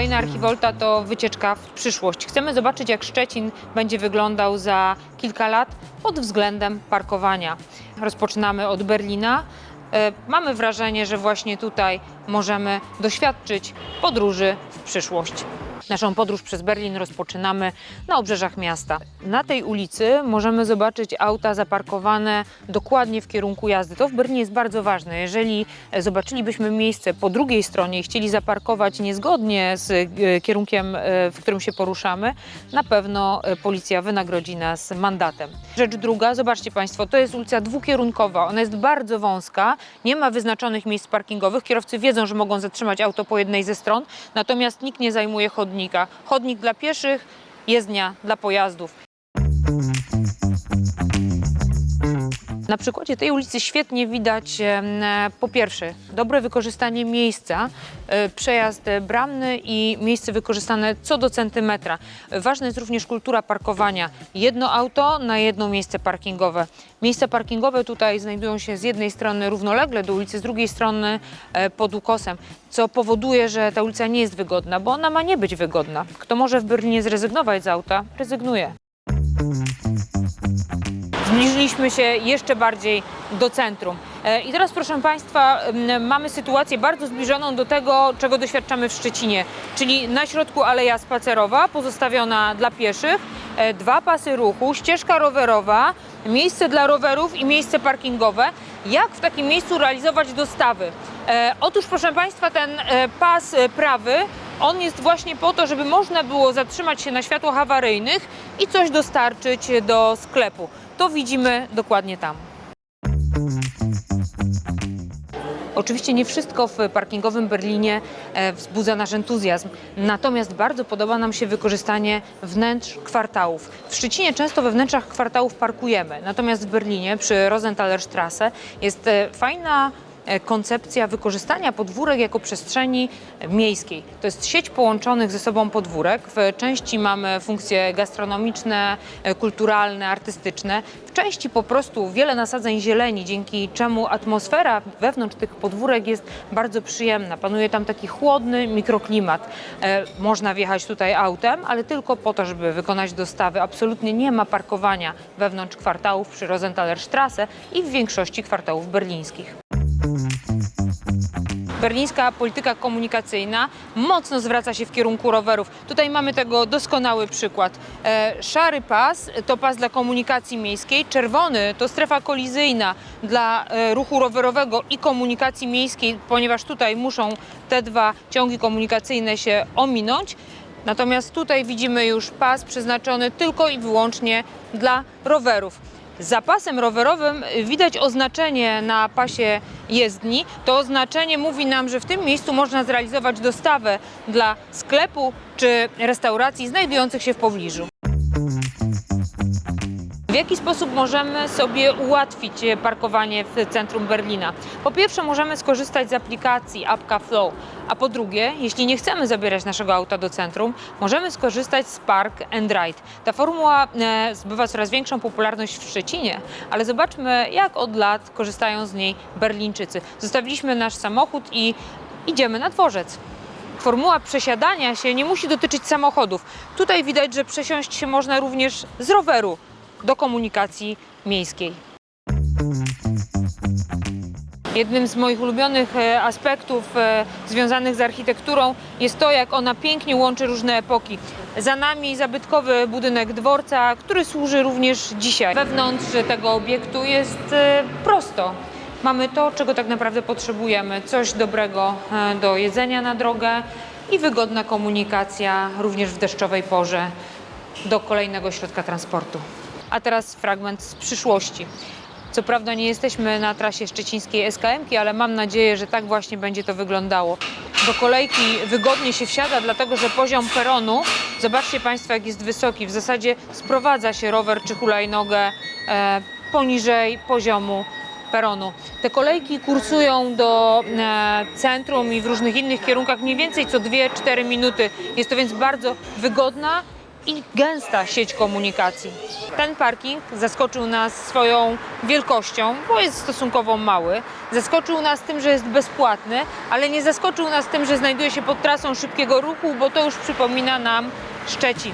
Kolejna archivolta to wycieczka w przyszłość. Chcemy zobaczyć, jak Szczecin będzie wyglądał za kilka lat pod względem parkowania. Rozpoczynamy od Berlina. E, Mamy wrażenie, że właśnie tutaj możemy doświadczyć podróży w przyszłość. Naszą podróż przez Berlin rozpoczynamy na obrzeżach miasta. Na tej ulicy możemy zobaczyć auta zaparkowane dokładnie w kierunku jazdy. To w Berlinie jest bardzo ważne. Jeżeli zobaczylibyśmy miejsce po drugiej stronie i chcieli zaparkować niezgodnie z e, kierunkiem, e, w którym się poruszamy, na pewno e, policja wynagrodzi nas mandatem. Rzecz druga, zobaczcie Państwo, to jest ulica dwukierunkowa. Ona jest bardzo wąska, nie ma wyznaczonych miejsc parkingowych. Kierowcy wiedzą, że mogą zatrzymać auto po jednej ze stron, natomiast nikt nie zajmuje chodnika. Chodnik dla pieszych, jezdnia dla pojazdów. Na przykładzie tej ulicy świetnie widać po pierwsze dobre wykorzystanie miejsca, e, przejazd bramny i miejsce wykorzystane co do centymetra. Ważna jest również kultura parkowania. Jedno auto na jedno miejsce parkingowe. Miejsca parkingowe tutaj znajdują się z jednej strony równolegle do ulicy, z drugiej strony e, pod ukosem, co powoduje, że ta ulica nie jest wygodna, bo ona ma nie być wygodna. Kto może w Berlinie zrezygnować z auta, rezygnuje. Zbliżyliśmy się jeszcze bardziej do centrum. E, I teraz, proszę Państwa, mamy sytuację bardzo zbliżoną do tego, czego doświadczamy w Szczecinie, czyli na środku aleja spacerowa pozostawiona dla pieszych, e, dwa pasy ruchu, ścieżka rowerowa, miejsce dla rowerów i miejsce parkingowe. Jak w takim miejscu realizować dostawy? E, Otóż, proszę Państwa, ten pas prawy on jest właśnie po to, żeby można było zatrzymać się na światłach awaryjnych i coś dostarczyć do sklepu. To widzimy dokładnie tam. Oczywiście nie wszystko w parkingowym Berlinie e, wzbudza nasz entuzjazm, natomiast bardzo podoba nam się wykorzystanie wnętrz kwartałów. W Szczecinie często we wnętrzach kwartałów parkujemy, natomiast w Berlinie przy Rosenthalerstraße jest e, fajna koncepcja wykorzystania podwórek jako przestrzeni miejskiej. To jest sieć połączonych ze sobą podwórek. W części mamy funkcje gastronomiczne, e, kulturalne, artystyczne. W części po prostu wiele nasadzeń zieleni, dzięki czemu atmosfera wewnątrz tych podwórek jest bardzo przyjemna. Panuje tam taki chłodny mikroklimat. E, można wjechać tutaj autem, ale tylko po to, żeby wykonać dostawy. Absolutnie nie ma parkowania wewnątrz kwartałów przy Rosenthalerstraße i w większości kwartałów berlińskich. Berlińska polityka komunikacyjna mocno zwraca się w kierunku rowerów. Tutaj mamy tego doskonały przykład. E, szary pas to pas dla komunikacji miejskiej, czerwony to strefa kolizyjna dla e, ruchu rowerowego i komunikacji miejskiej, ponieważ tutaj muszą te dwa ciągi komunikacyjne się ominąć. Natomiast tutaj widzimy już pas przeznaczony tylko i wyłącznie dla rowerów. Za pasem rowerowym widać oznaczenie na pasie jezdni. To oznaczenie mówi nam, że w tym miejscu można zrealizować dostawę dla sklepu czy restauracji znajdujących się w pobliżu. W jaki sposób możemy sobie ułatwić e, parkowanie w centrum Berlina? Po pierwsze, możemy skorzystać z aplikacji Apka Flow, a po drugie, jeśli nie chcemy zabierać naszego auta do centrum, możemy skorzystać z Park and Ride. Ta formuła e, zbywa coraz większą popularność w Szczecinie, ale zobaczmy, jak od lat korzystają z niej Berlińczycy. Zostawiliśmy nasz samochód i idziemy na dworzec. Formuła przesiadania się nie musi dotyczyć samochodów. Tutaj widać, że przesiąść się można również z roweru do komunikacji miejskiej. Jednym z moich ulubionych e, aspektów e, związanych z architekturą jest to, jak ona pięknie łączy różne epoki. Za nami zabytkowy budynek dworca, który służy również dzisiaj. Wewnątrz tego obiektu jest e, prosto. Mamy to, czego tak naprawdę potrzebujemy. Coś dobrego do jedzenia na drogę i wygodna komunikacja również w deszczowej porze do kolejnego środka transportu. A teraz fragment z przyszłości. Co prawda nie jesteśmy na trasie szczecińskiej SKM, ale mam nadzieję, że tak właśnie będzie to wyglądało. Do kolejki wygodnie się wsiada, dlatego że poziom peronu, zobaczcie Państwo jak jest wysoki, w zasadzie sprowadza się rower czy hulajnogę e, poniżej poziomu peronu. Te kolejki kursują do e, centrum i w różnych innych kierunkach mniej więcej co 2-4 minuty. Jest to więc bardzo wygodna i gęsta sieć komunikacji. Ten parking zaskoczył nas swoją wielkością, bo jest stosunkowo mały. Zaskoczył nas tym, że jest bezpłatny, ale nie zaskoczył nas tym, że znajduje się pod trasą szybkiego ruchu, bo to już przypomina nam Szczecin.